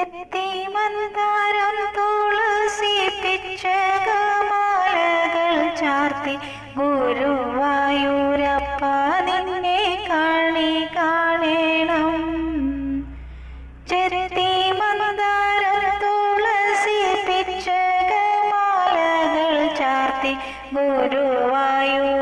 എത്തി മന്ദാരം ചാർത്തി ഗുരുവായൂരപ്പ നിന്നെ കാണി കാണേണം. ചെറുത്തി മന്ദാരം ചാർത്തി ഗുരുവായൂർ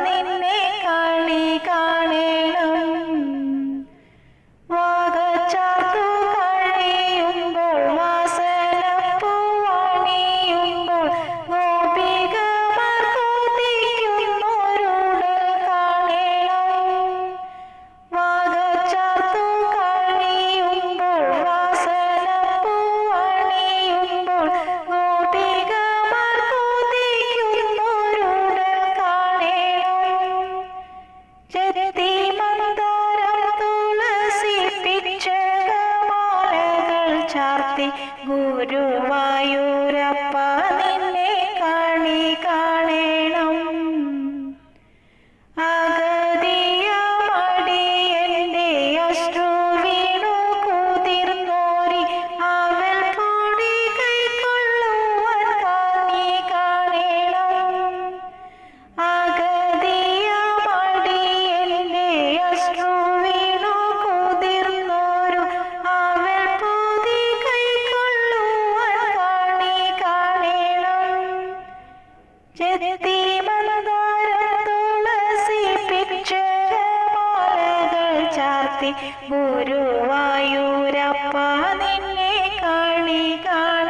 ചാർത്തി ഗുരുവായൂരപ്പ. ഗുരുവായൂരപ്പ നിന്നെ കളി കാണി